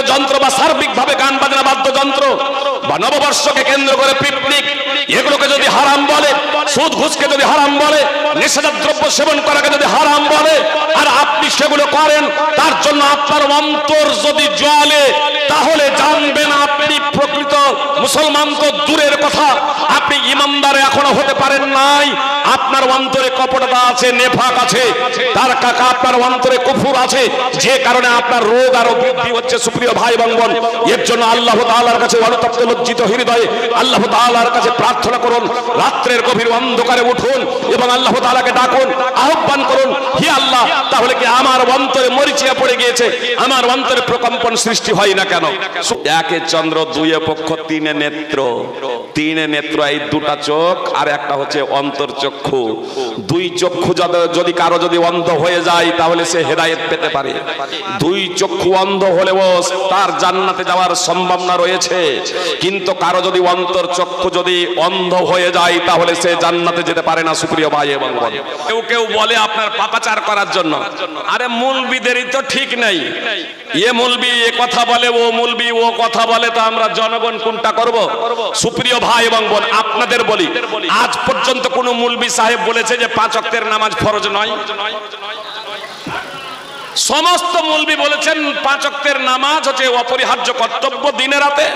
বাদ্যযন্ত্র বা সার্বিকভাবে গান বাজনা বাদ্যযন্ত্র বা নববর্ষকে কেন্দ্র করে পিকনিক, এগুলোকে যদি হারাম বলে, সুদ ঘুষকে যদি হারাম বলে নেশাজাত দ্রব্য সেবন করাকে যদি হারাম বলে, আর আপনি সেগুলো করেন, তার জন্য আপনার অন্তর যদি জলে তাহলে জানবেন আপনি প্রকৃত মুসলমান তো দূরের কথা আপনি ইমানদার এখনও হতে পারেন নাই। আপনার অন্তরে কপটতা আছে, নেফাক আছে, তার কাকা আপনার অন্তরে কুফুর আছে। যে কারণে আপনার রোগ আরও বৃদ্ধি হচ্ছে, সুপ্রিয় ভাই বোন। এর জন্য আল্লাহ তাআলার কাছে অনুতপ্ত লজ্জিত হৃদয়ে আল্লাহ তাআলার কাছে প্রার্থনা করুন, রাত্রের গভীর অন্ধকারে উঠুন এবং আল্লাহ তাআলাকে ডাকুন, আহ্বান করুন, হি আল্লাহ, তাহলে কি আমার অন্তরে মরিচিয়া পড়ে গিয়েছে? আমার অন্তরে প্রকম্পন সৃষ্টি হয় না কেন? একে চন্দ্র দুয়ে পক্ষ, তিনে নেত্র। তিনে নেত্র এই দুটা চোখ আর একটা হচ্ছে অন্তর্চক্ষু দুই চক্ষু যদি- কারও যদি অন্ধ হয়ে যায়, তাহলে সে হেদায়েত পেতে পারে। দুই চক্ষু অন্ধ হলেও তার জান্নাতে যাওয়ার সম্ভাবনা রয়েছে। কিন্তু কারও যদি অন্তর্চক্ষু যদি অন্ধ হয়ে যায়, তাহলে সে জান্নাতে যেতে পারে না, সুপ্রিয় ভাই এবং। কেউ কেউ বলে আপনার পাপাচার করার জন্য। আরে মুলবিদেরই তো ঠিক নেই। এ মুলবি এ কথা বলে, ও মুলবি ও কথা বলে, তো আমরা জনগণ কোনটা করব? সুপ্রিয় ভাই এবং বোন, আপনাদের বলি, আজ পর্যন্ত কোন মুলবি সাহেব বলেছে যে পাঁচ অক্তের নামাজ ফরজ নয়। সমস্ত মুলবি বলেছেন পাঁচ অক্তের নামাজ হচ্ছে অপরিহার্য কর্তব্য দিনে রাতে।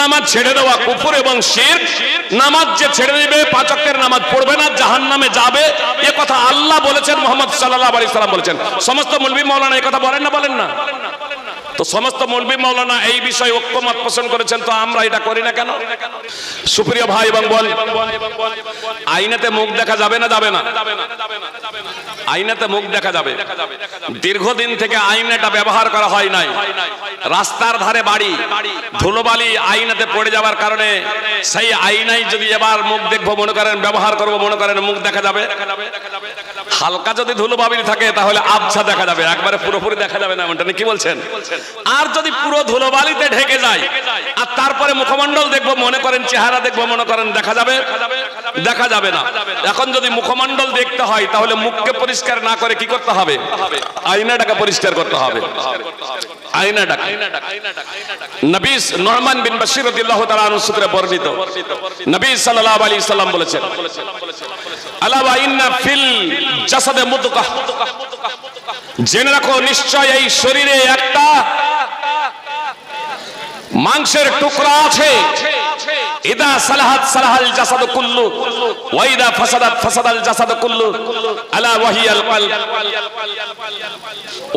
নামাজ ছেড়ে দেওয়া কুকুর এবং শির। নামাজ যে ছেড়ে দিবে, পাঁচ অক্তের নামাজ পড়বে না জাহান নামে যাবে। এ কথা আল্লাহ বলেছেন, মোহাম্মদ সাল্লাহ আলি সাল্লাম বলেছেন। সমস্ত মুলবি মৌলানা এই কথা বলেন না বলেন না? তো সমস্ত মৌলবী মৌলানা এই বিষয়ে ঐক্যমত পোষণ করেছেন, তো আমরা এটা করি না কেন? সুপ্রিয় ভাই এবং বোন, আইনাতে মুখ দেখা যাবে না যাবে না? আইনাতে মুখ দেখা যাবে। দীর্ঘদিন থেকে আইনাটা ব্যবহার করা হয় নাই। রাস্তার ধারে বাড়ি, ধুলোবালি আইনাতে পড়ে যাওয়ার কারণে সেই আইনাই যদি এবার মুখ দেখব, মনে করেন, ব্যবহার করব, মনে করেন মুখ দেখা যাবে? হালকা যদি ধুলোবাবির থাকে, তাহলে আবছা দেখা যাবে, একবারে পুরোপুরি দেখা যাবে না এমনটা, কি বলছেন? আর যদি পুরো ধুলোবালিতে ঢেকে যায়, আর তারপরে মুখমণ্ডল দেখব, মনে করেন চেহারা দেখব, মনে করেন দেখা যাবে দেখা যাবে না। এখন যদি মুখমণ্ডল দেখতে হয় তাহলে মুখকে পরিষ্কার না করে কি করতে হবে? আয়নাটাকে পরিষ্কার করতে হবে। আয়নাটাকে। নবীস নরমান বিন বশির রাদিয়াল্লাহু তাআলা আনহু সূত্রে বর্ণিত। নবী সাল্লাল্লাহু আলাইহি সাল্লাম বলেছেন আলা ওয়া ইন্না ফিল জাসাদে মুদগাহ জেনে রাখো নিশ্চয় এই শরীরে একটা মাংসের টুকরা আছে। ইদা সালাহাত সালাহাল জাসাদ কুল্লু, ওয়া ইদা ফাসাদাত ফাসাদাল জাসাদ কুল্লু, আলা ওয়াহিয়াল কলব।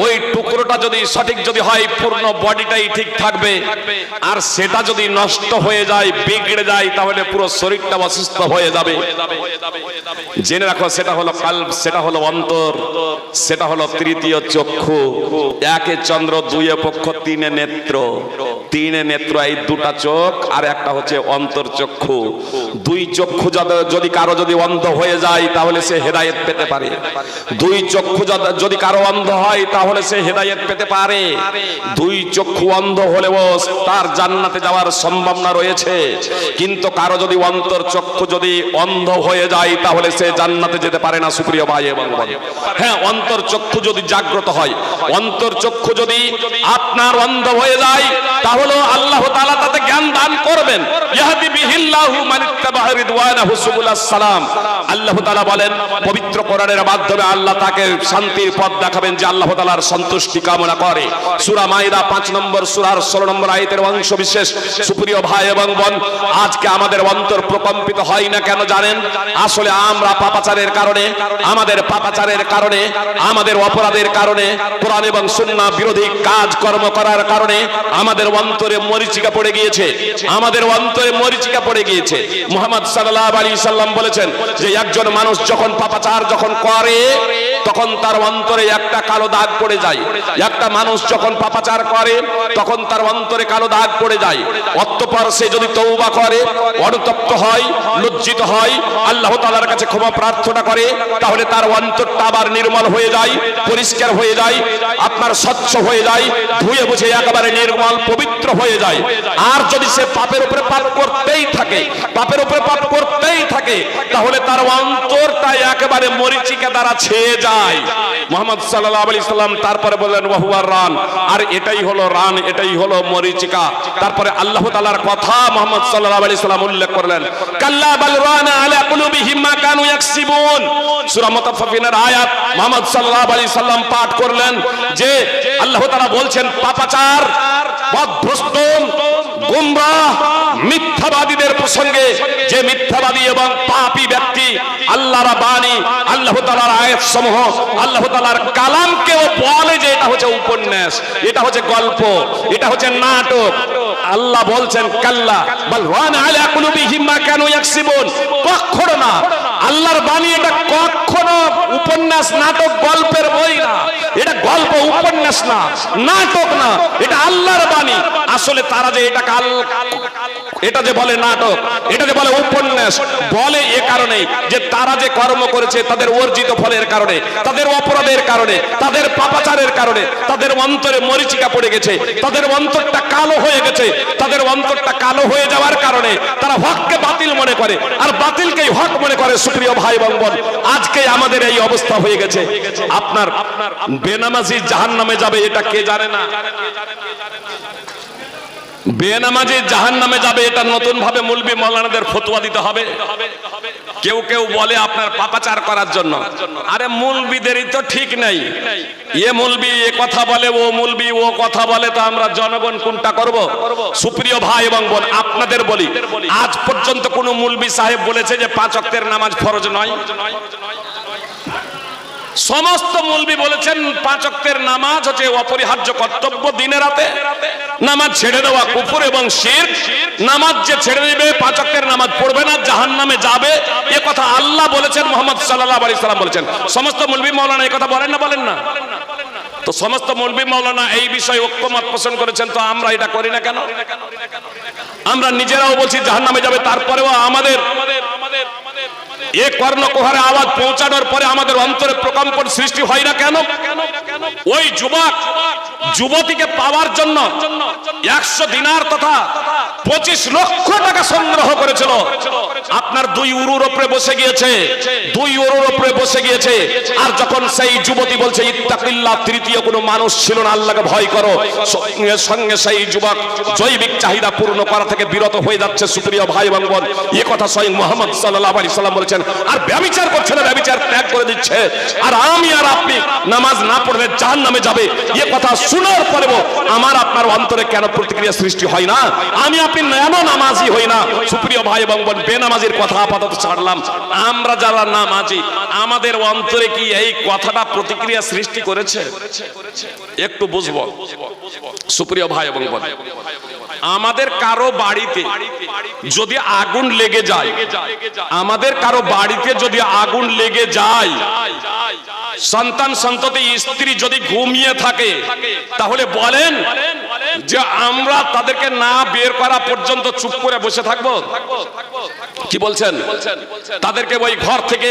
ওই টুকরোটা যদি সঠিক যদি হয়, পূর্ণ বডিটাই ঠিক থাকবে। আর সেটা যদি নষ্ট হয়ে যায়, বিগড়ে যায়, তাহলে পুরো শরীরটা অসুস্থ হয়ে যাবে। জেনে রাখো, সেটা হলো কাল্ব, সেটা হলো অন্তর, সেটা হলো তৃতীয় চক্ষু। একে চন্দ্র, দুয়ে পক্ষ, তিনে নেত্র। তিনে নেত্র, এই দুটা চোখ আর একটা হচ্ছে অন্তর চক্ষু। দুই চক্ষু যদি- কারও যদি অন্ধ হয়ে যায়, তাহলে সে হেদায়েত পেতে পারে। দুই চক্ষু যদি- কারও অন্ধ হয়, তাহলে সে হেদায়েত পেতে পারে। দুই চক্ষু অন্ধ হলেও তার জান্নাতে যাওয়ার সম্ভাবনা রয়েছে। কিন্তু কারও যদি অন্তর চক্ষু যদি অন্ধ হয়ে যায়, তাহলে সে জান্নাতে যেতে পারে না, সুপ্রিয় ভাই এবং। হ্যাঁ অন্তর চক্ষু যদি জাগ্রত হয়, অন্তর চক্ষু যদি আপনার অন্ধ হয়ে যায়, তাহলে আল্লাহ তাআলা তাতে জ্ঞান দান করবেন। আল্লাহ তাআলা বলেন, পবিত্র কোরআনের মাধ্যমে আল্লাহ তাকে শান্তির পথ দেখাবেন যে আল্লাহ তাআলার সন্তুষ্টি কামনা করে। সূরা মাইদা 5 নম্বর, সূরার 16 নম্বর আয়াতের অংশ বিশেষ। সুপ্রিয় ভাই এবং বোন, আজকে আমাদের অন্তর প্রকম্পিত হয় না কেন জানেন? আসলে আমরা পাপাচারের কারণে, আমাদের পাপাচারের কারণে, আমাদের অপরাধের কারণে, কোরআন এবং সুন্নাহ বিরোধী কাজ কর্ম করার কারণে আমাদের অন্তরে মরিচিকা পড়ে গিয়েছে। আমাদের অন্তরে মরিচিকা পড়ে গিয়েছে। মুহাম্মদ সাল্লাল্লাহু আলাইহি সাল্লাম বলেছেন যে, একজন মানুষ যখন পাপাচার যখন করে, তখন তার অন্তরে একটা কালো দাগ পড়ে যায়। একটা মানুষ যখন পাপাচার করে, তখন তার অন্তরে কালো দাগ পড়ে যায়। অতঃপর সে যদি তৌবা করে, অনুতপ্ত হয়, লজ্জিত হয়, আল্লাহ তাআলার কাছে ক্ষমা প্রার্থনা করে, তাহলে তার অন্তরটা আবার নির্মল হয়ে যায়, পরিষ্কার হয়ে যায়, আপনার স্বচ্ছ হয়ে যায়, ধুয়ে বুঝে একেবারে নির্মল, পবিত্র পবিত্র হয়ে যায়। আর যদি সে পাপের উপরে পাপ করতেই থাকে, পাপের উপরে পাপ করতেই থাকে, তাহলে তার অন্তরটা একেবারে মরিচিকা দ্বারা ছেয়ে যায়। মোহাম্মদ সাল্লাহ আলি সাল্লাম তারপরে বললেন ওয়াহুয়ার রান। আর এটাই হলো রান, এটাই হলো মরিচিকা। তারপরে আল্লাহ তালার কথা মোহাম্মদ সাল্লাহ আলি সাল্লাম উল্লেখ করলেন। আল্লাহ বলছেন, পাপাচার মিথ্যাবাদীদের প্রসঙ্গে যে মিথ্যাবাদী এবং পাপী ব্যক্তি আল্লাহর বাণী, আল্লাহ তাআলার আয়াত সমূহ আল্লাহ তাআলার কালামকেও বলে যে এটা হচ্ছে উপন্যাস, এটা হচ্ছে গল্প, এটা হচ্ছে নাটক আল্লাহ বলছেন কাল্লা বলবান আলা না। আল্লাহর বাণী এটা কখনো উপন্যাস নাটক গল্প উপন্যাস না, নাটক না, এটা আল্লাহর বাণী। আসলে তারা যে এটা কাল এটা যে বলে নাটক, এটা যে বলে উপন্যাস, বলে এ কারণে যে তারা যে কর্ম করেছে তাদের অর্জিত ফলের কারণে, তাদের অপরাধের কারণে, তাদের পাপাচারের কারণে, তাদের অন্তরে মরিচিকা পড়ে গেছে, তাদের অন্তরটা কালো হয়ে গেছে, তাদের অন্তরটা কালো হয়ে যাওয়ার কারণে তারা হককে বাতিল মনে করে, আর বাতিলকেই হক মনে করে সুপ্রিয় ভাই বোন। আজকে আমাদের এই অবস্থা হয়ে গেছে। আপনার বেনামাজি জাহান নামে যাবে এটা কে জানে না? বেনামাজি জাহান নামে যাবে, এটা নতুন ভাবে মুলবি মৌলানাদের ফতুয়া দিতে হবে। কেউ কেউ বলে আপনার পাপাচার করার জন্য। আরে মুলবিদেরই তো ঠিক নেই। এ মুলবি এ কথা বলে, ও মুলবি ও কথা বলে, তো আমরা জনগণ কোনটা করব? সুপ্রিয় ভাই এবং বোন, আপনাদের বলি, আজ পর্যন্ত কোন মুলবি সাহেব বলেছে যে পাঁচ নামাজ ফরজ নয়। সমস্ত মুলবি বলেছেন পাঁচ অক্তের নামাজ হচ্ছে অপরিহার্য কর্তব্য দিনে রাতে। নামাজ ছেড়ে দেওয়া কুফর এবং শির নামাজ যে ছেড়ে দিবে, পাঁচ অক্তের নামাজ পড়বে না জাহান নামে যাবে। এ কথা আল্লাহ বলেছেন, মোহাম্মদ সাল্লাহ আলি সাল্লাম বলেছেন। সমস্ত মুলবি মৌলানা এই কথা বলেন না বলেন না? তো সমস্ত মৌলবি মৌলানা এই বিষয়ে ঐক্যমত পোষণ করেছেন, তো আমরা এটা করি না কেন? আমরা নিজেরাও বলছি জাহান নামে যাবে, তারপরেও আমাদের এ কর্ণকুহারে আওয়াজ পৌঁছানোর পরে আমাদের অন্তরে প্রকম্পন সৃষ্টি হয় না কেন? ওই যুবক, যুবতীকে পাওয়ার জন্য একশো দিনার তথা পঁচিশ লক্ষ টাকা সংগ্রহ করেছিল। আপনার দুই উরুর ওপরে বসে গিয়েছে। দুই উরুর ওপরে বসে গিয়েছে। আর যখন সেই যুবতী বলছে ইত্তাকিল্লাহ তৃতীয় কোনো মানুষ ছিল না, আল্লাহকে ভয় করো। সঙ্গে সঙ্গে সেই যুবক জৈবিক চাহিদা পূর্ণ করা থেকে বিরত হয়ে যাচ্ছে, সুপ্রিয় ভাই এবং বোন। এ কথা স্বয়ং মোহাম্মদ সাল্লাহ আলী সাল্লাম বলেছেন। আর ব্যবিচার করছে না, ব্যবিচার ত্যাগ করে দিচ্ছে। আর আমি আর আপনি নামাজ না পড়লে জাহান নামে যাবে। এ কথা শোনার পরেও আমার, আপনার অন্তরে কেন প্রতিক্রিয়া সৃষ্টি হয় না? আমি, আপনি কেন নামাজি হই না। সুপ্রিয় ভাই এবং বোন বেনামাজির কথা আপাতত ছাড়লাম। আমরা যারা নামাজি, আমাদের অন্তরে কি এই কথাটা প্রতিক্রিয়া সৃষ্টি করেছে? একটু বুঝব। সুপ্রিয় ভাই এবং আমাদের কারও বাড়িতে যদি আগুন লেগে যায়, আমাদের কারও বাড়িতে যদি আগুন লেগে যায়, সন্তান সন্ততি স্ত্রী যদি ঘুমিয়ে থাকে, তাহলে বলেন যে আমরা তাদেরকে না বের করা পর্যন্ত চুপ করে বসে থাকব? কি বলছেন? তাদেরকে ওই ঘর থেকে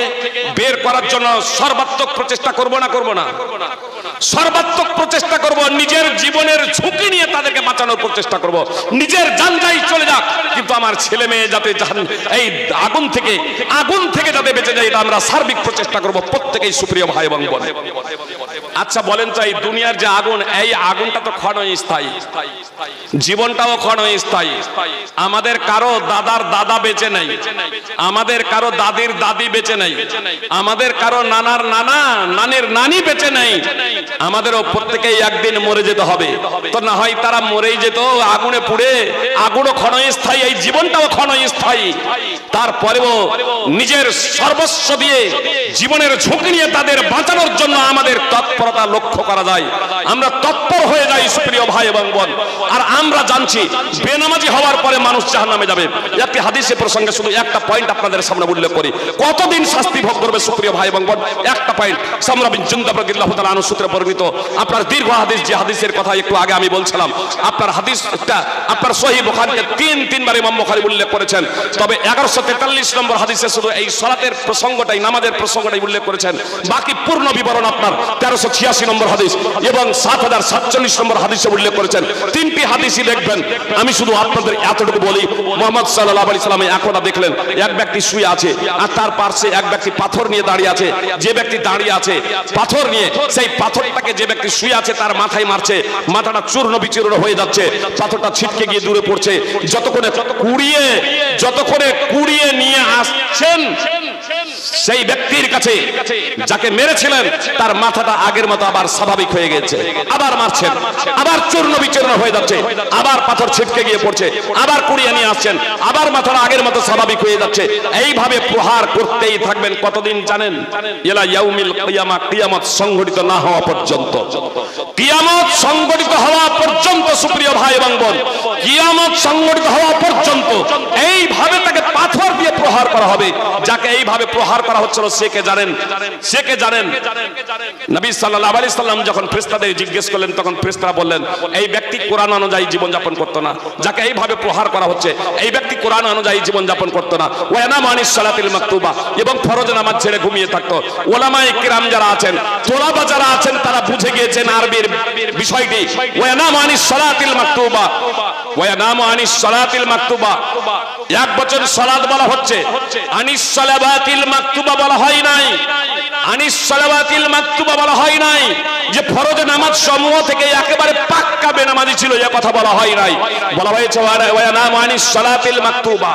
বের করার জন্য সর্বাত্মক প্রচেষ্টা করব না করব না? সর্বাত্মক প্রচেষ্টা করব, নিজের জীবনের ঝুঁকি নিয়ে তাদেরকে বাঁচানোর প্রচেষ্টা করব। নিজের জান যাই চলে যাক, কিন্তু আমার ছেলে মেয়ে যাতে জাহান- এই আগুন থেকে আগুন থেকে যাতে বেঁচে যায়, এটা আমরা সার্বিক প্রচেষ্টা করব প্রত্যেকেই সুপ্রিয় ভাই এবং বোন। আচ্ছা বলেন তো, এই দুনিয়ার যে আগুন, এই আগুনটা তো ক্ষণস্থায়ী। জীবনটাও ক্ষণস্থায়ী। আমাদের কারও দাদার দাদা বেঁচে নেই। আমাদের কারও দাদির দাদি বেঁচে নেই। আমাদের কারও নানার নানা, নানির নানি বেঁচে নেই। আমাদেরও প্রত্যেকেই একদিন মরে যেতে হবে। তো না হয় তারা মরেই যেত, আগুনে পুড়ে, আগুনও ক্ষণস্থায়ী, এই জীবনটাও ক্ষণস্থায়ী। তারপরেও নিজের সর্বস্ব দিয়ে, জীবনের ঝুঁকি নিয়ে তাদের বাঁচানোর জন্য আমাদের তৎপরতা লক্ষ্য করা যায়। আমরা তৎপর হয়ে যাই, সুপ্রিয় ভাই এবং বোন। আর আমরা জানছি, বেনামাজি হওয়ার পরে মানুষ জাহান্নামে যাবে। একটি হাদিসের প্রসঙ্গে শুধু একটা পয়েন্ট আপনাদের সামনে উল্লেখ করি। কতদিন শাস্তি ভোগ করবে, সুপ্রিয় ভাই এবং বোন? একটা পয়েন্ট সামরা বিন জুন্দাব রাদিয়াল্লাহু তাআলা আনহু সূত্রে বর্ণিত। আপনার দীর্ঘ হাদিস, যে হাদিসের কথা একটু আগে আমি বলছিলাম, আপনার হাদিসটা আপনার সহিহ বুখারীতে তিন, তিনবার ইমাম বুখারী উল্লেখ করেছেন। তবে 1143 নম্বর হাদিসে শুধু এই সালাতের প্রসঙ্গটাই, নামাজের প্রসঙ্গটাই উল্লেখ করেছেন। বাকি পূর্ণ বিবরণ আপনার 1300 ছিয়াশি নম্বর হাদিস এবং সাত হাজার সাতচল্লিশ নম্বর হাদিসে উল্লেখ করেছেন। তিনটি হাদিসই দেখবেন। আমি শুধু আপনাদের এতটুকু বলি, মোহাম্মদ সাল্লাহ আলি সাল্লামে একদা দেখলেন, এক ব্যক্তি শুয়ে আছে আর তার পার্শ্বে এক ব্যক্তি পাথর নিয়ে দাঁড়িয়ে আছে। যে ব্যক্তি দাঁড়িয়ে আছে, পাথর নিয়ে সেই পাথরটাকে যে ব্যক্তি শুয়ে আছে তার মাথায় মারছে, মাথাটা চূর্ণ বিচূর্ণ হয়ে যাচ্ছে, পাথরটা ছিটকে গিয়ে দূরে পড়ছে। যতক্ষণে কুড়িয়ে যতক্ষণে কুড়িয়ে নিয়ে আসছেন সেই ব্যক্তির কাছে যাকে মেরেছিলেন, তার মাথাটা আগের মতো আবার স্বাভাবিক হয়ে গেছে। আবার মারছেন, আবার চূর্ণ বিচূর্ণ হয়ে যাচ্ছে, আবার পাথর ছিটকে গিয়ে পড়ছে, আবার কুড়িয়ে নিয়ে আসছেন, আবার মাথাটা আগের মতো স্বাভাবিক হয়ে যাচ্ছে। এইভাবে প্রহার করতেই থাকবেন কতদিন জানেন? এলা ইয়াউমিল কিয়ামা, কিয়ামত সংঘটিত না হওয়া পর্যন্ত। কিয়ামত সংঘটিত হওয়া পর্যন্ত, সুপ্রিয় ভাই এবং বোন, কিয়ামত সংঘটিত হওয়া পর্যন্ত এইভাবে তাকে পাথর দিয়ে প্রহার করা হবে। যাকে এইভাবে প্রহার করা হচ্ছিল, সে কে জানেন? সে কে জানেন? নবী সাল্লাল্লাহু আলাইহি সাল্লাম যখন ফেরেশতাদের জিজ্ঞেস করলেন, তখন ফেরেশতারা বললেন, এই ব্যক্তি কোরআন অনুযায়ী জীবন যাপন করতো না। যাকে এইভাবে প্রহার করা হচ্ছে, এই ব্যক্তি কোরআন অনুযায়ী জীবন যাপন করতো না। ওয়ানা মানিস সালাতিল মাকতুবা এবং ফরজ নামাজ ছেড়ে ঘুমিয়ে থাকতো। ওলামায়ে কিরাম যারা আছেন, তোলাবা যারা আছেন, তারা বুঝে গিয়েছেন আরবির বিষয়টি। ওয়ানা মানিস সালাতিল মাকতুবা ওয়ানা মানিস সালাতিল মাকতুবা। এক বছর সালাত বলা হচ্ছে, আনিস সালাবাতিল মাকতুবা বলা হয় নাই। আনিস সালাবাতিল মাকতুবা বলা হয় নাই যে ফরজ নামাজ সমূহ থেকে একেবারে পাক্কা বেনামাজি ছিল, এ কথা বলা হয় নাই। বলা হয়েছে ওয়া নাম আনিস সালাতিল মাকতুবা।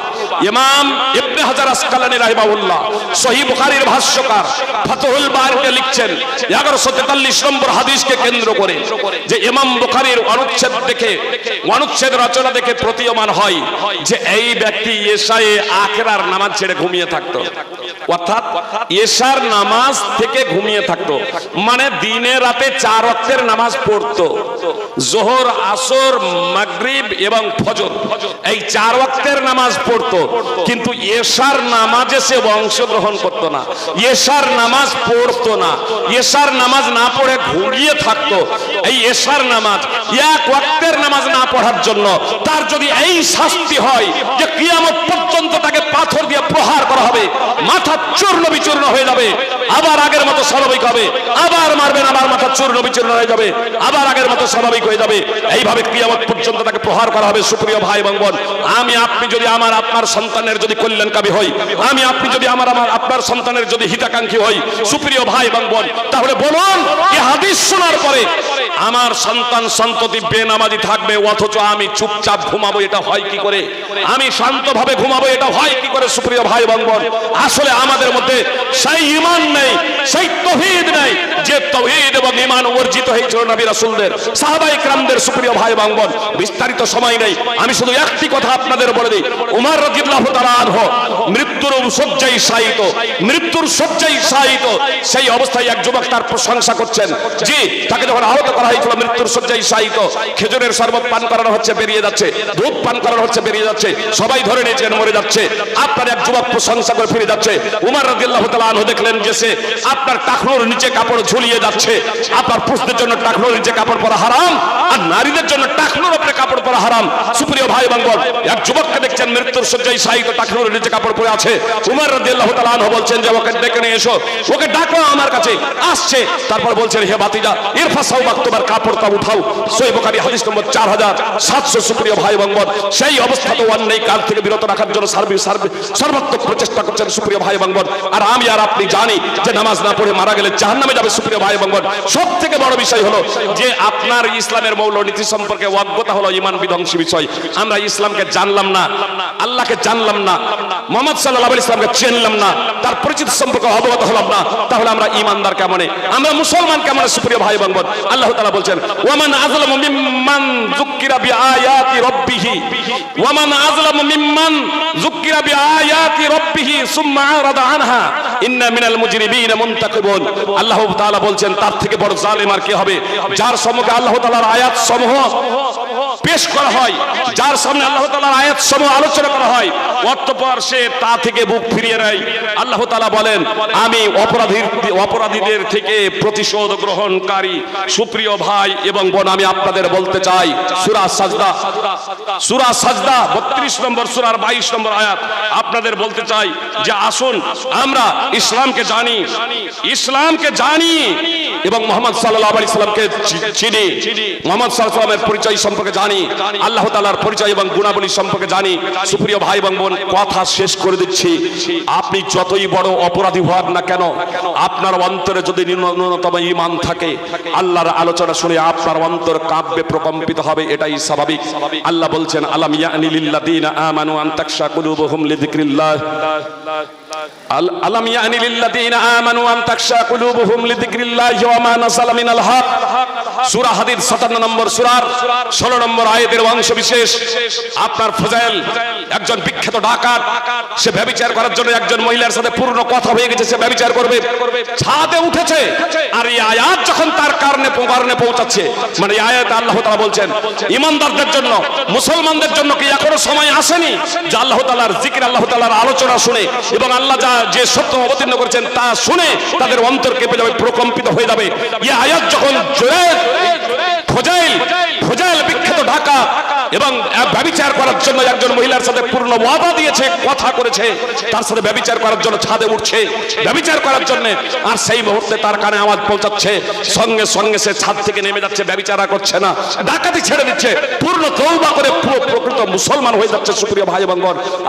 ইমাম ইবনে হাজার আসকালানি রাহিমাহুল্লাহ। সহিহ বুখারীর ভাষ্যকার ফাতহুল বারিতে লিখছেন 1143 নম্বর হাদিসকে কেন্দ্র করে যে ইমাম বুখারীর অনুচ্ছেদ দেখে, অনুচ্ছেদ রচনা দেখে প্রতীয়মান যে এই ব্যক্তি নামাজ ছেড়ে ঘুমিয়ে থাকতো। অর্থাৎ নামাজ থেকে ঘুমিয়ে থাকতো। মানে দিনে রাতে চার অক্তের নামাজ পড়তো। জোহর, আসর, মাগরিব এবং ফজর। এই চার ওয়াক্তের নামাজ পড়তো। কিন্তু এশার নামাজে সে অংশগ্রহণ করতো না। এশার নামাজ পড়তো না। এশার নামাজ না পড়ে ঘুরিয়ে থাকতো। এই এশার নামাজ এক ওয়াক্তের নামাজ না পড়ার জন্য তার যদি এই শাস্তি হয় যে কিয়ামত পর্যন্ত তাকে পাথর দিয়ে প্রহার করা হবে, মাথা চূর্ণ বিচূর্ণ হয়ে যাবে আবার আগের মতো স্বাভাবিক হবে। আবার মারবেন, আবার মাথা চূর্ণ বিচূর্ণ হয়ে যাবে। আবার আগের মতো স্বাভাবিক হয়ে যাবে। এইভাবে কিয়ামত পর্যন্ত তাকে প্রহার করা হবে, সুপ্রিয় ভাই এবং বোন আমি, আপনি যদি আমার, আপনার সন্তানের যদি কল্যাণকামী হই, আমি, আপনি যদি আমার আমার, আপনার সন্তানের যদি হিতাকাঙ্ক্ষী হই, সুপ্রিয় ভাই এবং বোন তাহলে বলুন এই হাদিস শোনার পরে আমার সন্তান সন্ততি বেনামাজি থাকবে, অথচ আমি চুপচাপ ঘুমাবো, এটা হয় কি করে? আমি শান্তভাবে ঘুমাবো, এটা হয় কি করে, সুপ্রিয় ভাই বোন আসলে আমাদের মধ্যে সেই ইমান নেই, সেই তহিদ নেই, যে তহিদ এবং ইমান অর্জিত হয়েছিল নবী রাসুলদের, সাহাবাই ক্রামদের সুপ্রিয় ভাই বঙ্গন বিস্তারিত সময় নেই, আমি শুধু একটি কথা আপনাদের বলে দিই। উমার রকিবুল্লাহ তারা আনহ, মৃত্যুর শয্যায় শায়িত, মৃত্যুর শয্যায় শায়িত, সেই অবস্থায় এক যুবক তার প্রশংসা করছেন। জি, তাকে যখন আহত করা হয়েছিল মৃত্যুর শয্যায় খেজুরের শরবত পান করানো হচ্ছে, বেরিয়ে যাচ্ছে। দুধ পান করানো হচ্ছে, বেরিয়ে যাচ্ছে। সবাই ধরে নিয়েছেন মরে যাচ্ছে। আপনার এক যুবক প্রশংসা করে ফিরে যাচ্ছে। উমর দেখলেন যে সে আপনার নিচে কাপড় ঝুলিয়ে যাচ্ছে। আপনার জন্য নিচে কাপড় পরা হারাম, আর নারীদের জন্য উপরে কাপড় পরা হারাম। সুপ্রিয় ভাই এক যুবককে দেখছেন, মৃত্যুর শয্যায় নিচে কাপড় পরে আছে। উমর রাদিয়াল্লাহু তাআলা বলছেন যে, ওকে ডেকে নিয়ে এসো। ওকে ডাকো আমার কাছে, আসছে। তারপর বলছেন, হে বাতিজা ইরফা কাপড়টা উঠাও। সহিহ বুখারী হাদিস নম্বর 4700 সুপ্রিয় ভাই বাঙ্গল সেই অবস্থাতে অন্যায় কাজ থেকে বিরত রাখার জন্য সার্বি সার্বি সর্বাত্মক প্রচেষ্টা করছেন সুপ্রিয় ভাই বাঙ্গল আর আমি আর আপনি জানি যে নামাজ না পড়ে মারা গেলে জাহান্নামে যাবে সুপ্রিয় ভাই বাঙ্গল সব থেকে বড় বিষয় হলো যে আপনার ইসলামের মৌলনীতি সম্পর্কে অজ্ঞতা হলো ইমান বিধ্বংসী বিষয়। আমরা ইসলামকে জানলাম না, আল্লাহকে জানলাম না, মোহাম্মদ সাল্লাহ ইসলামকে চিনলাম না, তার পরিচিত সম্পর্কে অবগত হলাম না। তাহলে আমরা ইমানদার কেমনে? আমরা মুসলমান কেমন সুপ্রিয় ভাই বাঙ্গল আল্লাহ তাআলা বলছেন, ওয়ামান আযলামু মিম্মান যুক্কিরা মিম্মান সুম্মা আরাদা আনহা। ইন্না মিনাল মুজরিমিনা মুনতাকিবুন। আল্লাহ তাআলা বলছেন, তার থেকে বড় জালেম আর কে হবে? যার সম্মুখে আল্লাহ তাআলার আয়াত সমূহ পেশ করা হয়, যার সামনে আল্লাহ তালার আয়াত সমূহ আলোচনা করা হয়। অতঃপর সে তা থেকে বুক ফিরিয়ে নেয়। আল্লাহ তালা বলেন, আমি অপরাধীর, অপরাধীদের থেকে প্রতিশোধ গ্রহণকারী, সুপ্রিয় ভাই এবং বোন, আমি আপনাদের বলতে চাই, সুরা সাজদা সুরা সাজদা বত্রিশ নম্বর, সুরার বাইশ নম্বর আয়াত, আপনাদের বলতে চাই যে আসুন, আমরা ইসলামকে জানি ইসলামকে জানি এবং মোহাম্মদ সাল্লাহ আলি সাল্লামকে চিনি। মোহাম্মদ সাল্লাহ সাল্লামের পরিচয় সম্পর্কে জানি, আল্লাহ তালার পরিচয় এবং গুণাবলী সম্পর্কে জানি। সুপ্রিয় ভাই এবং বোন, কথা শেষ করে দিচ্ছি। আপনি যতই বড় অপরাধী হন না কেন, আপনার অন্তরে যদি ন্যূনতম ইমান থাকে, আল্লাহর আলোচনা শুনে আপনার অন্তর কাব্যে প্রকম্পিত হবে, এটাই স্বাভাবিক। আল্লাহ বলছেন, আলাম ইয়ানি লিল্লাযীনা আমানু আন তাকশা কুলুবুহুম লিযিকরিল্লাহ। আলাম ইয়ানি লিল্লাযীনা আমানু তাকশা কুলুবুহুম লিযিকরিল্লাহি ওয়া মা নাযালা মিনাল সূরা হাদিদ 57 নম্বর সূরার 16 নম্বর আয়াতের অংশ বিশেষ। আপনার ফজাইল, একজন বিখ্যাত ডাকাত, সে ব্যভিচার করার জন্য একজন মহিলার সাথে পূর্ণ কথা হয়ে গেছে, সে ব্যভিচার করবে। ছাদে উঠেছে আর এই আয়াত যখন তার কারণে পৌঁছাচ্ছে মানে এই আয়াত আল্লাহ তাআলা বলছেন, ইমানদারদের জন্য, মুসলমানদের জন্য কি এখনও সময় আসেনি? যে আল্লাহ তাআলার জিকির, আল্লাহ তাআলার আলোচনা শুনে এবং আল্লাহ যা যে সত্য অবতীর্ণ করেছেন তা শুনে তাদের অন্তর কেঁপে যাবে, প্রকম্পিত হয়ে যাবে। ইয়ে আয়াত যখন জোরে ফজাইল ফজাইল বিখ্যাত ঢাকা এবং ব্যবিচার করার জন্য একজন মহিলার সাথে পূর্ণ ওয়াদা দিয়েছে, কথা করেছে, তার সাথে ব্যবিচার করার জন্য ছাদে উঠছে, ব্যবিচার করার জন্য, আর সেই মুহূর্তে তার কানে আওয়াজ পৌঁছাচ্ছে, সঙ্গে সঙ্গে সে ছাদ থেকে নেমে যাচ্ছে, ব্যবিচারা করছে না, ডাকাতি ছেড়ে দিচ্ছে, পূর্ণ তৌবা করে পুরো প্রকৃত মুসলমান হয়ে যাচ্ছে, সুপ্রিয় ভাই এবং।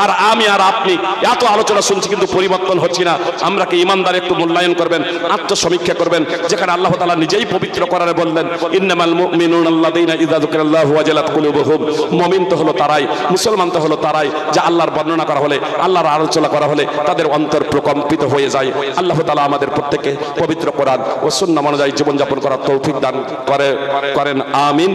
আর আমি আর আপনি এত আলোচনা শুনছি, কিন্তু পরিবর্তন হচ্ছে না আমরা কি ইমানদার একটু মূল্যায়ন করবেন, আত্মসমীক্ষা করবেন, যেখানে আল্লাহ তাআলা নিজেই পবিত্র করারে বললেন, ইন্নামাল মুমিনুন আল্লাযীনা ইযা যুকিরাল্লাহু ওয়াজালাত কুলুবুহুম মুমিন তো হলো তারাই, মুসলমান তো হলো তারাই, যা আল্লাহর বর্ণনা করা হলে, আল্লাহর আলোচনা করা হলে তাদের অন্তর প্রকম্পিত হয়ে যায়। আল্লাহ তালা আমাদের প্রত্যেককে পবিত্র কোরআন ও সুন্নাহ অনুযায়ী জীবনযাপন করার তৌফিক দান করে, করেন, আমিন।